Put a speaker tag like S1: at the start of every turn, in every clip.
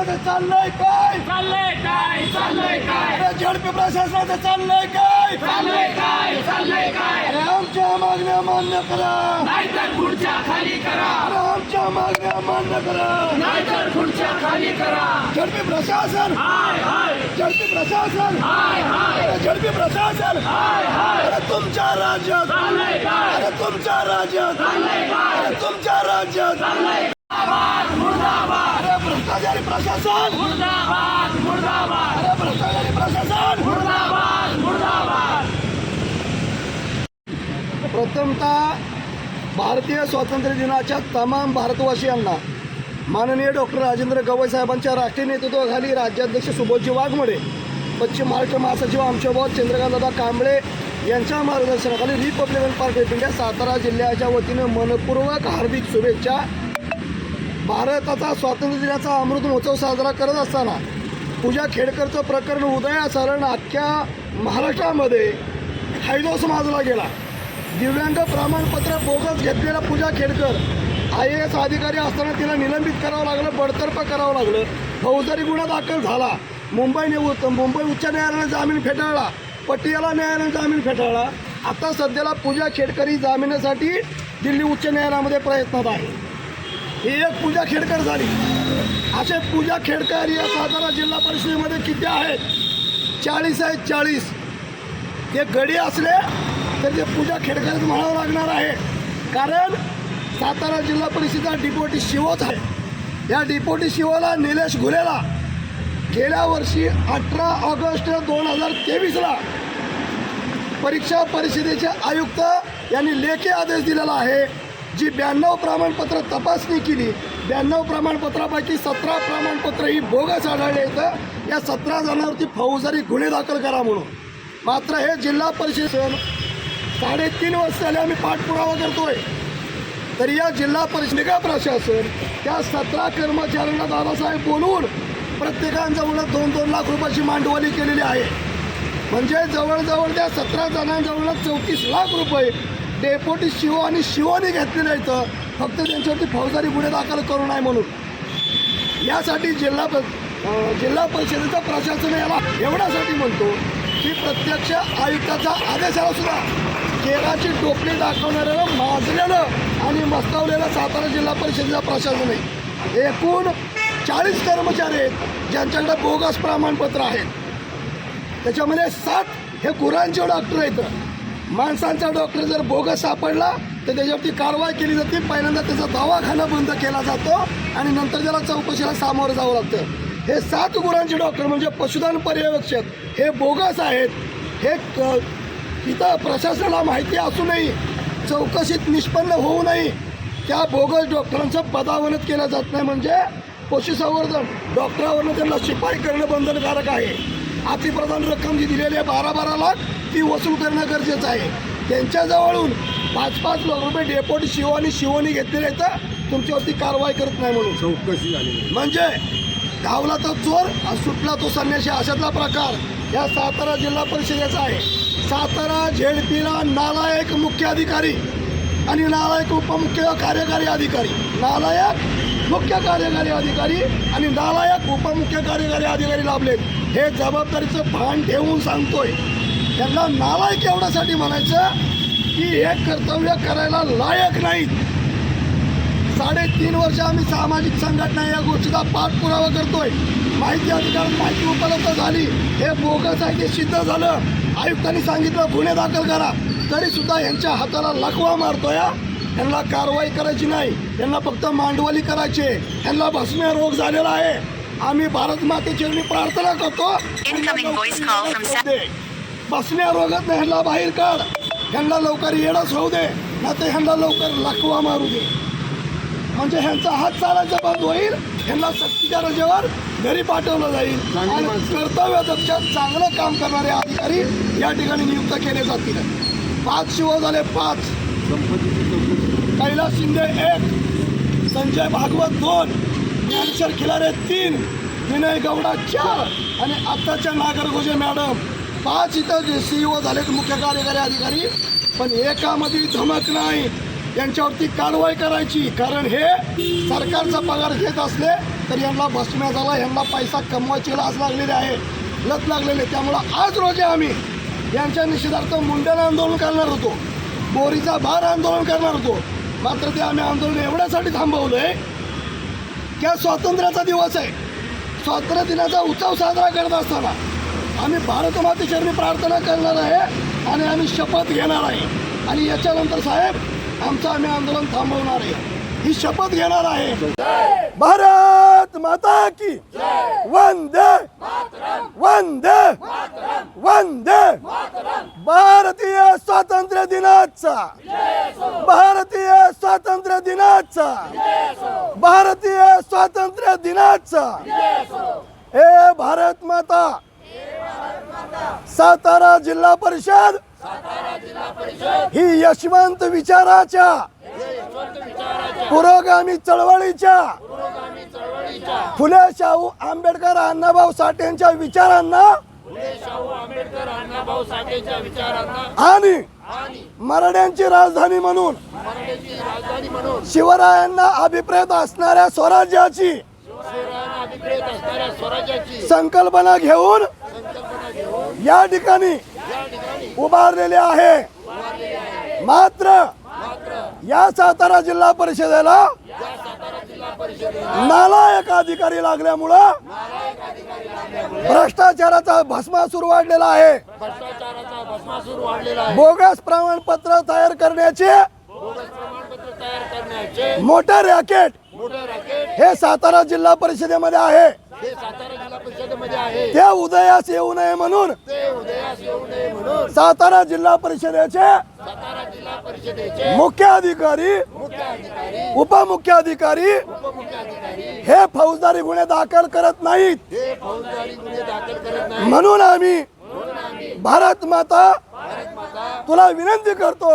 S1: नाही शासनाचं चाललंय काय?
S2: चाललंय काय?
S1: चाललंय काय?
S3: अरे झडपी प्रशासनाचं चाललंय काय?
S1: चाललंय काय? चाललंय काय?
S3: अरे आमच्या मागण्या मान्य करा.
S1: नाहीतर खुर्च्या खाली करा.
S3: अरे आमच्या मागण्या मान्य करा.
S1: नाहीतर खुर्च्या खाली करा.
S3: झडपी प्रशासन.
S1: हाय हाय.
S3: झडपी प्रशासन.
S1: हाय हाय.
S3: अरे झडपी प्रशासन.
S1: हाय हाय.
S3: अरे तुमच्या राज्यात.
S1: चाललंय काय?
S3: अरे तुमच्या राज्यात.
S1: चाललंय काय?
S3: अरे तुमच्या राज्यात.
S1: चाललंय मुर्दाबाद मुर्दाबाद
S3: अरे भ्रष्टाचारी प्रशासन!
S1: मुर्दाबाद मुर्दाबाद!
S3: अरे भ्रष्टाचारी प्रशासन!
S1: मुर्दाबाद मुर्दाबाद!
S3: प्रथमतः भारतीय स्वातंत्र्य दिनाच्या तमाम भारतवासियांना माननीय डॉक्टर राजेंद्र गवई साहेबांच्या राष्ट्रीय नेतृत्वाखाली राज्याध्यक्ष सुबोधजी वाघमोडे पश्चिम महाराष्ट्र महासचिव आमचे बॉस चंद्रकांतदादा कांबळे यांच्या मार्गदर्शनाखाली Republican party of India Satara जिल्ह्याच्या वतीनं मनपूर्वक हार्दिक शुभेच्छा. भारताचा स्वातंत्र्य दिनाचा अमृत महोत्सव साजरा करत असताना पूजा खेडकरचं प्रकरण उदयास आलं अख्ख्या महाराष्ट्रामध्ये हैदोस माजला गेला. दिव्यांग प्रमाणपत्र बोगस घेतलेला Pooja Khedkar I A S अधिकारी असताना तिला निलंबित करावं लागलं बडतर्फ करावं लागलं. फौजदारी गुन्हा दाखल झाला. मुंबई निवृत्त मुंबई उच्च न्यायालयाने जामीन फेटाळला. पटियाला न्यायालयाने जामीन फेटाळला. आता सध्याला पूजा खेडकरी जामिनासाठी दिल्ली उच्च न्यायालयामध्ये प्रयत्नात आहे. ही एक पूजा खेडकर झाली. असे पूजा खेडकर या सातारा जिल्हा परिषदेमध्ये किती आहेत? चाळीस आहेत चाळीस. ते गडी असले तर ते पूजा खेडकरच म्हणावं लागणार आहे. कारण सातारा जिल्हा परिषदेचा डिपोटी शिवच आहे. या डिपोटी शिवला निलेश घुलेला गेल्या वर्षी अठरा ऑगस्ट दोन हजार तेवीसला परीक्षा परिषदेचे आयुक्त यांनी लेखी आदेश दिलेला आहे. जी ब्याण्णव प्रमाणपत्र तपासणी केली ब्याण्णव प्रमाणपत्रापैकी सतरा प्रमाणपत्र ही बोगस आढळले इथं. या सतरा जणांवरती फौजदारी गुन्हे दाखल करा म्हणून. मात्र हे जिल्हा परिषद साडेतीन वर्ष झाले आम्ही पाठपुरावा करतोय. तरी या जिल्हा परिषद प्रशासन त्या सतरा कर्मचाऱ्यांना दादासाहेब बोलून प्रत्येकांजवळ दोन दोन लाख रुपयाची मांडवली केलेली आहे. म्हणजे जवळजवळ त्या सतरा जणांजवळ चौतीस लाख रुपये डेपोटी शिव आणि शिवानी घेतलेले आहेत फक्त त्यांच्यावरती फौजदारी गुन्हे दाखल करू नये म्हणून. यासाठी जिल्हा प जिल्हा परिषदेचं प्रशासन याला एवढ्यासाठी म्हणतो की प्रत्यक्ष आयुक्ताच्या आदेशाला सुद्धा केराची टोपली दाखवणाऱ्यानं माजलेलं आणि मस्तावलेलं सातारा जिल्हा परिषदेचं प्रशासन आहे. एकूण चाळीस कर्मचारी आहेत ज्यांच्याकडे बोगस प्रमाणपत्र आहेत. त्याच्यामध्ये सात हे गुरांचे डॉक्टर आहेत. माणसांचा डॉक्टर जर बोगस सापडला तर त्याच्यावरती कारवाई केली जाते. पहिल्यांदा त्याचा दवाखाना बंद केला जातो आणि नंतर त्याला चौकशीला सामोरं जावं लागतं. हे सात गुरांचे डॉक्टर म्हणजे पशुधन पर्यवेक्षक हे बोगस आहेत. हे क इथं प्रशासनाला माहिती असूनही चौकशीत निष्पन्न होऊ नये. त्या बोगस डॉक्टरांचं पदावनत केलं जात नाही. म्हणजे पशुसंवर्धन डॉक्टरावरनं त्यांना शिपाई करणं बंधनकारक आहे. अतिप्रधान रक्कम जी दिलेली आहे बारा बारा लाख ती वसूल करणं गरजेचं आहे. त्यांच्याजवळून पाच पाच लाख रुपये डेपोटी शिवानी शिवणी घेतलेले आहेत तुमच्यावरती कारवाई करत नाही म्हणून.
S4: चौकशी झाली
S3: म्हणजे धावला तो चोर आणि सुटला तो संन्याशी अशातला प्रकार या सातारा जिल्हा परिषदेचा आहे. सातारा झेडपीला नालायक मुख्य अधिकारी आणि नालायक उपमुख्य कार्यकारी अधिकारी. नालायक मुख्य कार्यकारी अधिकारी आणि नालायक उपमुख्य कार्यकारी अधिकारी लाभलेत हे जबाबदारीचं भान ठेवून सांगतोय. त्यांना नालायक एवढ्यासाठी म्हणायचं की हे कर्तव्य करायला लायक नाहीत. साडेतीन वर्ष आम्ही सामाजिक संघटना या गोष्टीचा पाठपुरावा करतोय. माहिती अधिकार माहिती उपलब्ध झाली. हे बोगस आहे ते सिद्ध झालं. आयुक्तांनी सांगितलं गुन्हे दाखल करा. तरी सुद्धा यांच्या हाताला लखवा मारतोय हा. यांना कारवाई करायची नाही. यांना फक्त मांडवली करायची आहे. यांना भस्मे रोग झालेला आहे. आम्ही भारत मातेची प्रार्थना करतो. बसण्या रोगात नाही ह्यांना बाहेर काढ. ह्यांना लवकर येडच होऊ दे. ना तर ह्यांना लवकर लखवा मारू दे. म्हणजे ह्यांचा हात चालायचा बंद होईल. ह्यांना सक्तीच्या रजेवर घरी पाठवलं जाईल.
S4: माणसं.
S3: कर्तव्यदक्ष चांगलं काम करणारे अधिकारी या ठिकाणी नियुक्त केले जातील. पाच शिव झाले पाच. कैलास शिंदे एक संजय भागवत दोन ज्ञानेश्वर खिलारे तीन विनय गौडा चार आणि आत्ताच्या नागरगोजे मॅडम. पाच इथं सी ओ झालेत मुख्य कार्यकारी अधिकारी पण एकामध्ये धमक नाही. यांच्यावरती कारवाई करायची. कारण हे सरकारचा पगार घेत असले तर यांना बसण्याचा यांना पैसा कमवायची लाच लागलेली आहे लत लागलेली त्यामुळं आज रोजी आम्ही यांच्या निषेधार्थ मुंडन आंदोलन करणार होतो. बोरीचा भार आंदोलन करणार होतो. मात्र ते आम्ही आंदोलन एवढ्यासाठी थांबवलं आहे की आज स्वातंत्र्याचा दिवस आहे. स्वातंत्र्य दिनाचा उत्सव साजरा करत असताना आम्ही भारत मातेचरणी प्रार्थना करणार आहे आणि आम्ही शपथ घेणार आहे. आणि याच्यानंतर साहेब आमचं आम्ही आंदोलन थांबवणार आहे. ही शपथ घेणार आहे. भारत माता की वंदे वंदे. वंदे. भारतीय स्वातंत्र्य दिनाचा. भारतीय स्वातंत्र्य दिनाचा. भारतीय स्वातंत्र्य दिनाचा. हे भारत माता. सातारा जिल्हा परिषद. ही यशवंत विचाराच्या. पुरोगामी चळवळीच्या. फुले शाहू आंबेडकर अण्णाभाऊ साठेंच्या विचारांना आणि मराठ्यांची राजधानी म्हणून शिवरायांना अभिप्रेत असणाऱ्या स्वराज्याची संकल्पना घेऊन या ठिकाणी उभारलेले आहे. मात्र या सातारा जिल्हा परिषदेला नालायक अधिकारी लागल्यामुळं भ्रष्टाचाराचा भस्मासूर वाढलेला आहे. बोगस प्रमाणपत्र तयार करण्याचे मोठे रॅकेट हे सातारा जिल्हा परिषदेमध्ये आहे. ते उदयास येऊ नये म्हणून सातारा जिल्हा परिषदेचे मुख्य अधिकारी उपमुख्याधिकारी हे फौजदारी गुन्हे दाखल करत नाहीत. म्हणून आम्ही भारत माता तुला विनंती करतो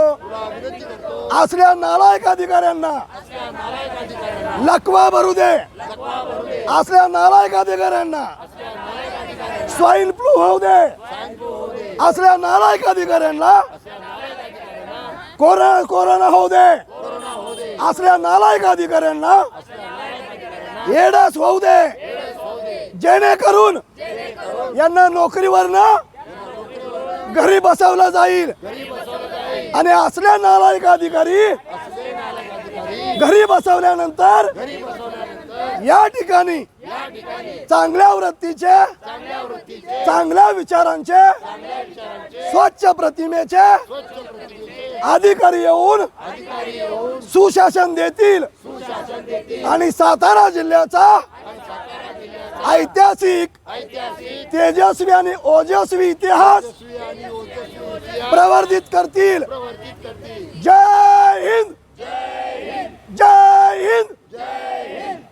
S3: असल्या नालायक अधिकाऱ्यांना लकवा भरू दे. असल्या नालायक अधिकाऱ्यांना स्वाईन फ्लू होऊ दे. असल्या नालायक अधिकाऱ्यांना कोरोना कोरोना होऊ दे. असल्या नालायक अधिकाऱ्यांना येडस होऊ दे जेणेकरून यांना नोकरीवरनं घरी बसवलं जाईल. आणि असल्या नालायक अधिकारी घरी बसवल्यानंतर या ठिकाणी चांगल्या वृत्तीचे चांगल्या विचारांचे स्वच्छ प्रतिमेचे अधिकारी येऊन सुशासन देतील. आणि सातारा जिल्ह्याचा ऐतिहासिक तेजस्वी आणि ओजस्वी इतिहास प्रवर्धित करतील. जय हिंद. जय हिंद.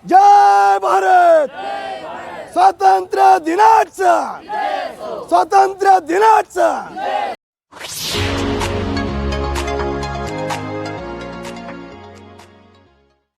S3: जय भारत. स्वातंत्र्य दिनाचा. स्वातंत्र्य दिनाचा.